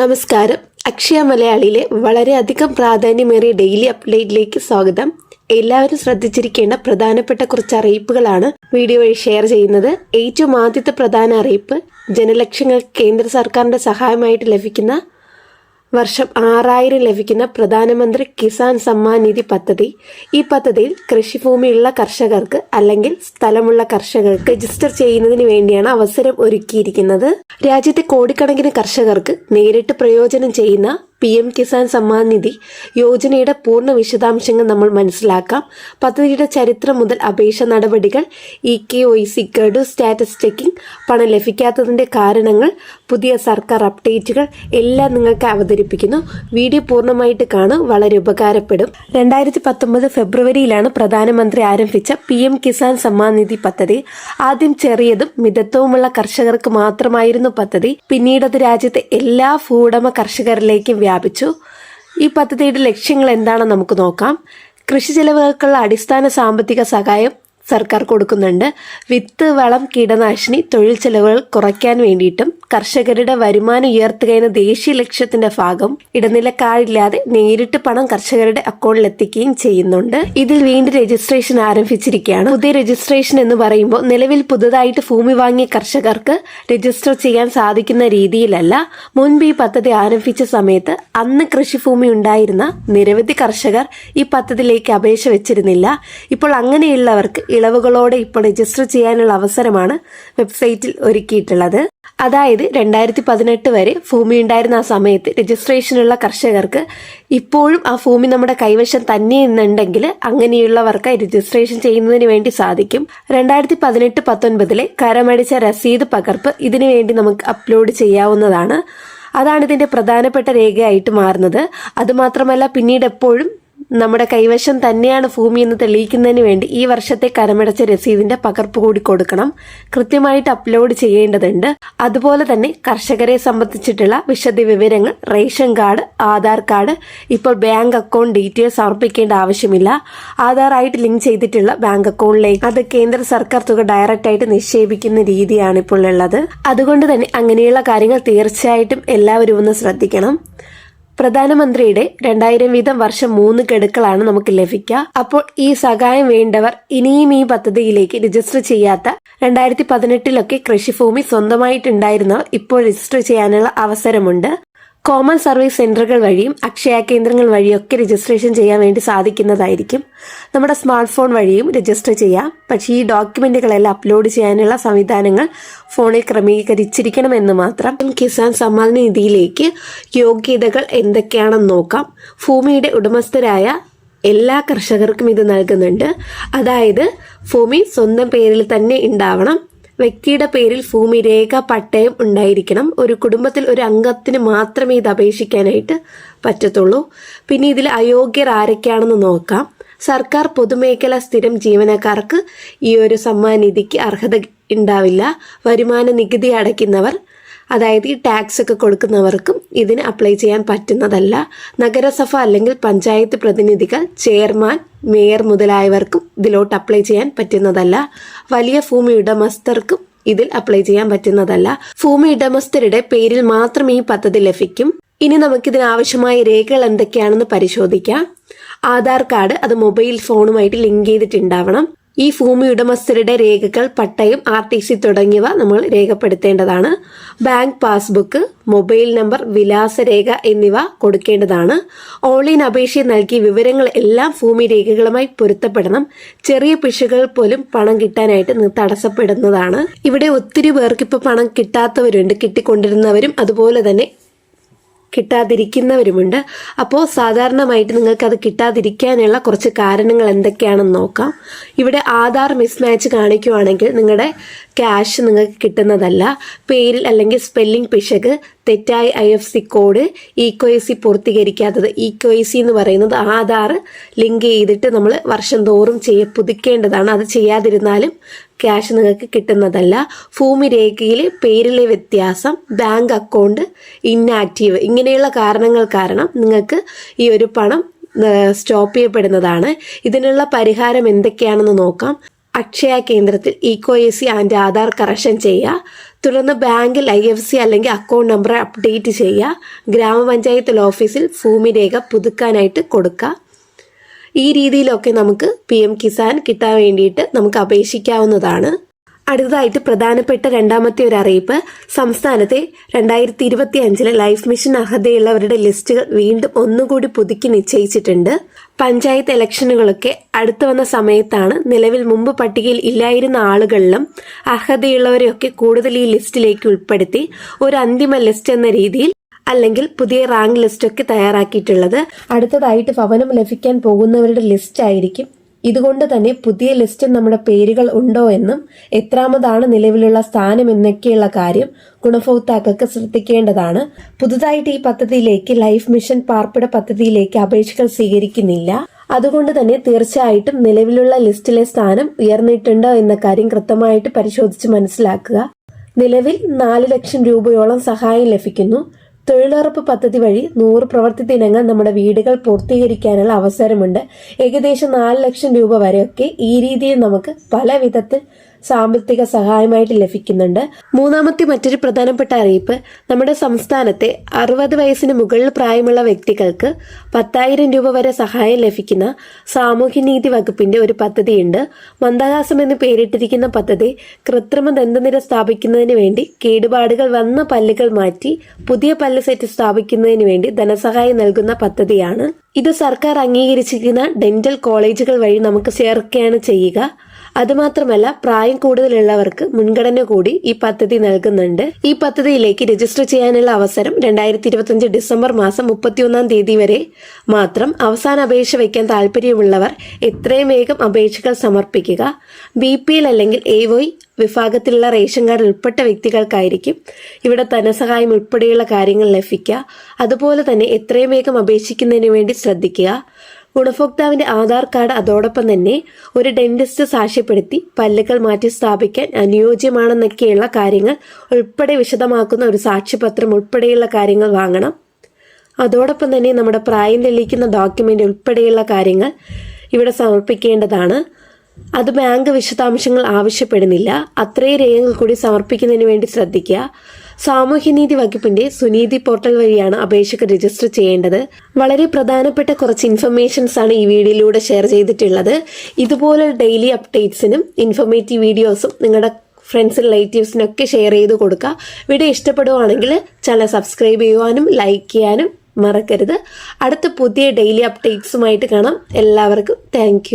നമസ്കാരം. അക്ഷയ മലയാളിയിലെ വളരെയധികം പ്രാധാന്യമേറിയ ഡെയിലി അപ്ഡേറ്റിലേക്ക് സ്വാഗതം. എല്ലാവരും ശ്രദ്ധിച്ചിരിക്കേണ്ട പ്രധാനപ്പെട്ട കുറച്ച് അറിയിപ്പുകളാണ് വീഡിയോ വഴി ഷെയർ ചെയ്യുന്നത്. ഏറ്റവും ആദ്യത്തെ പ്രധാന അറിയിപ്പ് ജനലക്ഷങ്ങൾക്ക് കേന്ദ്ര സർക്കാരിന്റെ സഹായമായിട്ട് ലഭിക്കുന്ന വർഷം ആറായിരം ലഭിക്കുന്ന പ്രധാനമന്ത്രി കിസാൻ സമ്മാൻ നിധി പദ്ധതി. ഈ പദ്ധതിയിൽ കൃഷിഭൂമിയുള്ള കർഷകർക്ക് അല്ലെങ്കിൽ സ്ഥലമുള്ള കർഷകർക്ക് രജിസ്റ്റർ ചെയ്യുന്നതിന് വേണ്ടിയാണ് അവസരം ഒരുക്കിയിരിക്കുന്നത്. രാജ്യത്തെ കോടിക്കണക്കിന് കർഷകർക്ക് നേരിട്ട് പ്രയോജനം ചെയ്യുന്ന പി എം കിസാൻ സമ്മാൻ നിധി യോജനയുടെ പൂർണ വിശദാംശങ്ങൾ നമ്മൾ മനസ്സിലാക്കാം. പദ്ധതിയുടെ ചരിത്രം മുതൽ അപേക്ഷ നടപടികൾ ഇ കെ ഒ സി ഗഡു സ്റ്റാറ്റസ് ചെക്കിംഗ് പണം ലഭിക്കാത്തതിന്റെ കാരണങ്ങൾ പുതിയ സർക്കാർ അപ്ഡേറ്റുകൾ എല്ലാം നിങ്ങൾക്ക് അവതരിപ്പിക്കുന്നു. വീഡിയോ പൂർണമായിട്ട് കാണും വളരെ ഉപകാരപ്പെടും. രണ്ടായിരത്തി പത്തൊമ്പത് ഫെബ്രുവരിയിലാണ് പ്രധാനമന്ത്രി ആരംഭിച്ച പി എം കിസാൻ സമ്മാൻ നിധി പദ്ധതി. ആദ്യം ചെറിയതും മിതത്വവുമുള്ള കർഷകർക്ക് മാത്രമായിരുന്നു പദ്ധതി. പിന്നീട് അത് രാജ്യത്തെ എല്ലാ ഭൂവുടമ കർഷകരിലേക്കും വ്യാപിച്ചു. ഈ പദ്ധതിയുടെ ലക്ഷ്യങ്ങൾ എന്താണെന്ന് നമുക്ക് നോക്കാം. കൃഷി ചെലവുകൾക്കുള്ള അടിസ്ഥാന സാമ്പത്തിക സഹായം സർക്കാർ കൊടുക്കുന്നുണ്ട്. വിത്ത് വളം കീടനാശിനി തൊഴിൽ ചെലവുകൾ കുറയ്ക്കാൻ വേണ്ടിയിട്ടും കർഷകരുടെ വരുമാനം ഉയർത്തുക എന്ന ദേശീയ ലക്ഷ്യത്തിന്റെ ഭാഗം ഇടനിലക്കാരില്ലാതെ നേരിട്ട് പണം കർഷകരുടെ അക്കൗണ്ടിൽ എത്തിക്കുകയും ചെയ്യുന്നുണ്ട്. ഇതിൽ വീണ്ടും രജിസ്ട്രേഷൻ ആരംഭിച്ചിരിക്കുകയാണ്. പുതിയ രജിസ്ട്രേഷൻ എന്ന് പറയുമ്പോൾ നിലവിൽ പുതുതായിട്ട് ഭൂമി വാങ്ങിയ കർഷകർക്ക് രജിസ്റ്റർ ചെയ്യാൻ സാധിക്കുന്ന രീതിയിലല്ല. മുൻപ് ഈ പദ്ധതി ആരംഭിച്ച സമയത്ത് അന്ന് കൃഷിഭൂമി ഉണ്ടായിരുന്ന നിരവധി കർഷകർ ഈ പദ്ധതിയിലേക്ക് അപേക്ഷ വെച്ചിരുന്നില്ല. ഇപ്പോൾ അങ്ങനെയുള്ളവർക്ക് ഇളവുകളോടെ ഇപ്പോൾ രജിസ്റ്റർ ചെയ്യാനുള്ള അവസരമാണ് വെബ്സൈറ്റിൽ ഒരുക്കിയിട്ടുള്ളത്. അതായത് രണ്ടായിരത്തി പതിനെട്ട് വരെ ഭൂമി ഉണ്ടായിരുന്ന ആ സമയത്ത് രജിസ്ട്രേഷനുള്ള കർഷകർക്ക് ഇപ്പോഴും ആ ഭൂമി നമ്മുടെ കൈവശം തന്നെ എന്നുണ്ടെങ്കിൽ അങ്ങനെയുള്ളവർക്ക് രജിസ്ട്രേഷൻ ചെയ്യുന്നതിന് വേണ്ടി സാധിക്കും. രണ്ടായിരത്തി പതിനെട്ട് പത്തൊൻപതിലെ കരമടിച്ച രസീത് പകർപ്പ് ഇതിനു വേണ്ടി നമുക്ക് അപ്ലോഡ് ചെയ്യാവുന്നതാണ്. അതാണ് ഇതിന്റെ പ്രധാനപ്പെട്ട രേഖയായിട്ട് മാറുന്നത്. അതുമാത്രമല്ല പിന്നീട് എപ്പോഴും നമ്മുടെ കൈവശം തന്നെയാണ് ഭൂമി എന്ന് തെളിയിക്കുന്നതിന് വേണ്ടി ഈ വർഷത്തെ കരമടച്ച രസീതിന്റെ പകർപ്പ് കൂടി കൊടുക്കണം. കൃത്യമായിട്ട് അപ്ലോഡ് ചെയ്യേണ്ടതുണ്ട്. അതുപോലെ തന്നെ കർഷകരെ സംബന്ധിച്ചിട്ടുള്ള വിശദ വിവരങ്ങൾ റേഷൻ കാർഡ് ആധാർ കാർഡ് ഇപ്പോൾ ബാങ്ക് അക്കൗണ്ട് ഡീറ്റെയിൽസ് സമർപ്പിക്കേണ്ട ആവശ്യമില്ല. ആധാറായിട്ട് ലിങ്ക് ചെയ്തിട്ടുള്ള ബാങ്ക് അക്കൗണ്ടിലേക്ക് അത് കേന്ദ്ര സർക്കാർ തുക ഡയറക്റ്റ് ആയിട്ട് നിക്ഷേപിക്കുന്ന രീതിയാണ് ഇപ്പോൾ ഉള്ളത്. അതുകൊണ്ട് തന്നെ അങ്ങനെയുള്ള കാര്യങ്ങൾ തീർച്ചയായിട്ടും എല്ലാവരും ഒന്ന് ശ്രദ്ധിക്കണം. പ്രധാനമന്ത്രിയുടെ രണ്ടായിരം വീതം വർഷം മൂന്ന് ഗഡുക്കളാണ് നമുക്ക് ലഭിക്കുക. അപ്പോൾ ഈ സഹായം വേണ്ടവർ ഇനിയും ഈ പദ്ധതിയിലേക്ക് രജിസ്റ്റർ ചെയ്യാത്ത രണ്ടായിരത്തി പതിനെട്ടിലൊക്കെ കൃഷിഭൂമി സ്വന്തമായിട്ടുണ്ടായിരുന്നവർ ഇപ്പോൾ രജിസ്റ്റർ ചെയ്യാനുള്ള അവസരമുണ്ട്. കോമൺ സർവീസ് സെന്ററുകൾ വഴിയും അക്ഷയ കേന്ദ്രങ്ങൾ വഴിയൊക്കെ രജിസ്ട്രേഷൻ ചെയ്യാൻ വേണ്ടി സാധിക്കുന്നതായിരിക്കും. നമ്മുടെ സ്മാർട്ട് ഫോൺ വഴിയും രജിസ്റ്റർ ചെയ്യാം. പക്ഷേ ഈ ഡോക്യുമെന്റുകളെല്ലാം അപ്ലോഡ് ചെയ്യാനുള്ള സംവിധാനങ്ങൾ ഫോണിൽ ക്രമീകരിച്ചിരിക്കണമെന്ന് മാത്രം. കിസാൻ സമ്മാൻ നിധിയിലേക്ക് യോഗ്യതകൾ എന്തൊക്കെയാണെന്ന് നോക്കാം. ഭൂമിയുടെ ഉടമസ്ഥരായ എല്ലാ കർഷകർക്കും ഇത് നൽകുന്നുണ്ട്. അതായത് ഭൂമി സ്വന്തം പേരിൽ തന്നെ ഉണ്ടാവണം. വ്യക്തിയുടെ പേരിൽ ഭൂമി രേഖ പട്ടയം ഉണ്ടായിരിക്കണം. ഒരു കുടുംബത്തിൽ ഒരു അംഗത്തിന് മാത്രമേ ഇത് അപേക്ഷിക്കാനായിട്ട് പറ്റത്തുള്ളൂ. പിന്നെ ഇതിൽ അയോഗ്യർ ആരൊക്കെയാണെന്ന് നോക്കാം. സർക്കാർ പൊതുമേഖല സ്ഥിരം ജീവനക്കാർക്ക് ഈ ഒരു സമ്മാനനിധിക്ക് അർഹത ഉണ്ടാവില്ല. വരുമാന നികുതി അടയ്ക്കുന്നവർ അതായത് ഈ ടാക്സ് ഒക്കെ കൊടുക്കുന്നവർക്കും ഇതിന് അപ്ലൈ ചെയ്യാൻ പറ്റുന്നതല്ല. നഗരസഭ അല്ലെങ്കിൽ പഞ്ചായത്ത് പ്രതിനിധികൾ ചെയർമാൻ മേയർ മുതലായവർക്കും ഇതിലോട്ട് അപ്ലൈ ചെയ്യാൻ പറ്റുന്നതല്ല. വലിയ ഭൂമി ഉടമസ്ഥർക്കും ഇതിൽ അപ്ലൈ ചെയ്യാൻ പറ്റുന്നതല്ല. ഭൂമി ഉടമസ്ഥരുടെ പേരിൽ മാത്രം ഈ പദ്ധതി ലഭിക്കും. ഇനി നമുക്കിതിന് ആവശ്യമായ രേഖകൾ എന്തൊക്കെയാണെന്ന് പരിശോധിക്കാം. ആധാർ കാർഡ് അത് മൊബൈൽ ഫോണുമായിട്ട് ലിങ്ക് ചെയ്തിട്ടുണ്ടാവണം. ഈ ഭൂമി ഉടമസ്ഥരുടെ രേഖകൾ പട്ടയം ആർ ടി സി തുടങ്ങിയവ നമ്മൾ രേഖപ്പെടുത്തേണ്ടതാണ്. ബാങ്ക് പാസ്ബുക്ക് മൊബൈൽ നമ്പർ വിലാസരേഖ എന്നിവ കൊടുക്കേണ്ടതാണ്. ഓൺലൈൻ അപേക്ഷ നൽകി വിവരങ്ങൾ എല്ലാം ഭൂമി രേഖകളുമായി പൊരുത്തപ്പെടണം. ചെറിയ പിശകൾ പോലും പണം കിട്ടാനായിട്ട് തടസ്സപ്പെടുന്നതാണ്. ഇവിടെ ഒത്തിരി പേർക്ക് ഇപ്പോൾ പണം കിട്ടാത്തവരുണ്ട് കിട്ടിക്കൊണ്ടിരുന്നവരും അതുപോലെ തന്നെ കിട്ടാതിരിക്കുന്നവരുമുണ്ട്. അപ്പോൾ സാധാരണമായിട്ട് നിങ്ങൾക്ക് അത് കിട്ടാതിരിക്കാനുള്ള കുറച്ച് കാരണങ്ങൾ എന്തൊക്കെയാണെന്ന് നോക്കാം. ഇവിടെ ആധാർ മിസ്മാച്ച് കാണിക്കുവാണെങ്കിൽ നിങ്ങളുടെ ക്യാഷ് നിങ്ങൾക്ക് കിട്ടുന്നതല്ല. പേരിൽ അല്ലെങ്കിൽ സ്പെല്ലിംഗ് പിശക് തെറ്റായ ഐ എഫ് സി കോഡ് ഇക്കോ എ സി പൂർത്തീകരിക്കാത്തത്. ഇക്കോ എ സി എന്ന് പറയുന്നത് ആധാർ ലിങ്ക് ചെയ്തിട്ട് നമ്മൾ വർഷം തോറും ചെയ്യ പുതുക്കേണ്ടതാണ്. അത് ചെയ്യാതിരുന്നാലും ക്യാഷ് നിങ്ങൾക്ക് കിട്ടുന്നതല്ല. ഭൂമി രേഖയിൽ പേരിലെ വ്യത്യാസം ബാങ്ക് അക്കൗണ്ട് ഇന്നാക്റ്റീവ് ഇങ്ങനെയുള്ള കാരണങ്ങൾ കാരണം നിങ്ങൾക്ക് ഈ ഒരു പണം സ്റ്റോപ്പ് ചെയ്യപ്പെടുന്നതാണ്. ഇതിനുള്ള പരിഹാരം എന്തൊക്കെയാണെന്ന് നോക്കാം. അക്ഷയ കേന്ദ്രത്തിൽ ഇക്കോ A C and Aadhaar correction ചെയ്യുക തുടർന്ന് ബാങ്കിൽ ഐ എഫ് സി അല്ലെങ്കിൽ അക്കൗണ്ട് നമ്പർ അപ്ഡേറ്റ് ചെയ്യുക. ഗ്രാമപഞ്ചായത്തിൽ ഓഫീസിൽ ഭൂമി രേഖ പുതുക്കാനായിട്ട് കൊടുക്കുക. ഈ രീതിയിലൊക്കെ നമുക്ക് പി എം കിസാൻ കിട്ടാൻ വേണ്ടിയിട്ട് നമുക്ക് അപേക്ഷിക്കാവുന്നതാണ്. അടുത്തതായിട്ട് പ്രധാനപ്പെട്ട രണ്ടാമത്തെ ഒരു അറിയിപ്പ്. സംസ്ഥാനത്തെ രണ്ടായിരത്തി ഇരുപത്തി അഞ്ചിലെ ലൈഫ് മിഷൻ അർഹതയുള്ളവരുടെ ലിസ്റ്റുകൾ വീണ്ടും ഒന്നുകൂടി പുതുക്കി നിശ്ചയിച്ചിട്ടുണ്ട്. പഞ്ചായത്ത് ഇലക്ഷനുകളൊക്കെ അടുത്തു വന്ന സമയത്താണ് നിലവിൽ മുമ്പ് പട്ടികയിൽ ഇല്ലായിരുന്ന ആളുകളിലും അർഹതയുള്ളവരെയൊക്കെ കൂടുതൽ ഈ ലിസ്റ്റിലേക്ക് ഉൾപ്പെടുത്തി ഒരു അന്തിമ ലിസ്റ്റ് എന്ന രീതിയിൽ അല്ലെങ്കിൽ പുതിയ റാങ്ക് ലിസ്റ്റ് ഒക്കെ തയ്യാറാക്കിയിട്ടുള്ളത്. അടുത്തതായിട്ട് ഭവനം ലഭിക്കാൻ പോകുന്നവരുടെ ലിസ്റ്റ് ആയിരിക്കും ഇതുകൊണ്ട് തന്നെ പുതിയ ലിസ്റ്റിൽ നമ്മുടെ പേരുകൾ ഉണ്ടോ എന്നും എത്രാമതാണ് നിലവിലുള്ള സ്ഥാനം എന്നൊക്കെയുള്ള കാര്യം ഗുണഭോക്താക്കൾക്ക് ശ്രദ്ധിക്കേണ്ടതാണ്. പുതുതായിട്ട് ഈ പദ്ധതിയിലേക്ക് ലൈഫ് മിഷൻ പാർപ്പിട പദ്ധതിയിലേക്ക് അപേക്ഷകൾ സ്വീകരിക്കുന്നില്ല. അതുകൊണ്ട് തന്നെ തീർച്ചയായിട്ടും നിലവിലുള്ള ലിസ്റ്റിലെ സ്ഥാനം ഉയർന്നിട്ടുണ്ടോ എന്ന കാര്യം കൃത്യമായിട്ട് പരിശോധിച്ച് മനസ്സിലാക്കുക. നിലവിൽ നാല് ലക്ഷം രൂപയോളം സഹായം ലഭിക്കുന്നു. തൊഴിലുറപ്പ് പദ്ധതി വഴി നൂറ് പ്രവൃത്തി ദിനങ്ങൾ നമ്മുടെ വീടുകൾ പൂർത്തീകരിക്കാനുള്ള അവസരമുണ്ട്. ഏകദേശം നാല് ലക്ഷം രൂപ വരെയൊക്കെ ഈ രീതിയിൽ നമുക്ക് പല വിധത്തിൽ സാമ്പത്തിക സഹായമായിട്ട് ലഭിക്കുന്നുണ്ട്. മൂന്നാമത്തെ മറ്റൊരു പ്രധാനപ്പെട്ട അറിയിപ്പ് നമ്മുടെ സംസ്ഥാനത്തെ അറുപത് വയസ്സിന് മുകളിൽ പ്രായമുള്ള വ്യക്തികൾക്ക് പത്തായിരം രൂപ വരെ സഹായം ലഭിക്കുന്ന സാമൂഹ്യനീതി വകുപ്പിന്റെ ഒരു പദ്ധതിയുണ്ട്. മന്ദഹാസം എന്ന് പേരിട്ടിരിക്കുന്ന പദ്ധതി കൃത്രിമ ദന്തനിര സ്ഥാപിക്കുന്നതിന് വേണ്ടി കേടുപാടുകൾ വന്ന പല്ലുകൾ മാറ്റി പുതിയ പല്ല് സെറ്റ് സ്ഥാപിക്കുന്നതിന് വേണ്ടി ധനസഹായം നൽകുന്ന പദ്ധതിയാണ്. ഇത് സർക്കാർ അംഗീകരിച്ചിരിക്കുന്ന ഡെന്റൽ കോളേജുകൾ വഴി നമുക്ക് ചേർക്കുകയാണ് ചെയ്യുക. അതുമാത്രമല്ല പ്രായം കൂടുതലുള്ളവർക്ക് മുൻഗണന കൂടി ഈ പദ്ധതി നൽകുന്നുണ്ട്. ഈ പദ്ധതിയിലേക്ക് രജിസ്റ്റർ ചെയ്യാനുള്ള അവസരം രണ്ടായിരത്തി ഇരുപത്തിയഞ്ച് ഡിസംബർ മാസം മുപ്പത്തിയൊന്നാം തീയതി വരെ. മാത്രം അവസാന അപേക്ഷ വയ്ക്കാൻ താല്പര്യമുള്ളവർ എത്രയും വേഗം അപേക്ഷകൾ സമർപ്പിക്കുക. ബി പി എൽ അല്ലെങ്കിൽ എ വൈ വിഭാഗത്തിലുള്ള റേഷൻ കാർഡ് ഉൾപ്പെട്ട വ്യക്തികൾക്കായിരിക്കും ഇവിടെ ധനസഹായം ഉൾപ്പെടെയുള്ള കാര്യങ്ങൾ ലഭിക്കുക. അതുപോലെ തന്നെ എത്രയും വേഗം അപേക്ഷിക്കുന്നതിന് വേണ്ടി ശ്രദ്ധിക്കുക. ഗുണഭോക്താവിന്റെ ആധാർ കാർഡ് അതോടൊപ്പം തന്നെ ഒരു ഡെന്റിസ്റ്റ് സാക്ഷ്യപ്പെടുത്തി പല്ലുകൾ മാറ്റി സ്ഥാപിക്കാൻ അനുയോജ്യമാണെന്നൊക്കെയുള്ള കാര്യങ്ങൾ ഉൾപ്പെടെ വിശദമാക്കുന്ന ഒരു സാക്ഷ്യപത്രം ഉൾപ്പെടെയുള്ള കാര്യങ്ങൾ വാങ്ങണം. അതോടൊപ്പം തന്നെ നമ്മുടെ പ്രായം തെളിയിക്കുന്ന ഡോക്യുമെന്റ് ഉൾപ്പെടെയുള്ള കാര്യങ്ങൾ ഇവിടെ സമർപ്പിക്കേണ്ടതാണ്. അത് ബാങ്ക് വിശദാംശങ്ങൾ ആവശ്യപ്പെടുന്നില്ല. അത്രയും രേഖകൾ കൂടി സമർപ്പിക്കുന്നതിന് വേണ്ടി ശ്രദ്ധിക്കുക. സാമൂഹ്യനീതി വകുപ്പിന്റെ സുനീതി പോർട്ടൽ വഴിയാണ് അപേക്ഷകർ രജിസ്റ്റർ ചെയ്യേണ്ടത്. വളരെ പ്രധാനപ്പെട്ട കുറച്ച് ഇൻഫർമേഷൻസ് ആണ് ഈ വീഡിയോയിലൂടെ ഷെയർ ചെയ്തിട്ടുള്ളത്. ഇതുപോലെ ഡെയിലി അപ്ഡേറ്റ്സിനും ഇൻഫർമേറ്റീവ് വീഡിയോസും നിങ്ങളുടെ ഫ്രണ്ട്സ് റിലേറ്റീവ്സിനൊക്കെ ഷെയർ ചെയ്ത് കൊടുക്കുക. വീഡിയോ ഇഷ്ടപ്പെടുവാണെങ്കിൽ ചാനൽ സബ്സ്ക്രൈബ് ചെയ്യുവാനും ലൈക്ക് ചെയ്യാനും മറക്കരുത്. അടുത്ത പുതിയ ഡെയിലി അപ്ഡേറ്റ്സുമായിട്ട് കാണാം. എല്ലാവർക്കും താങ്ക്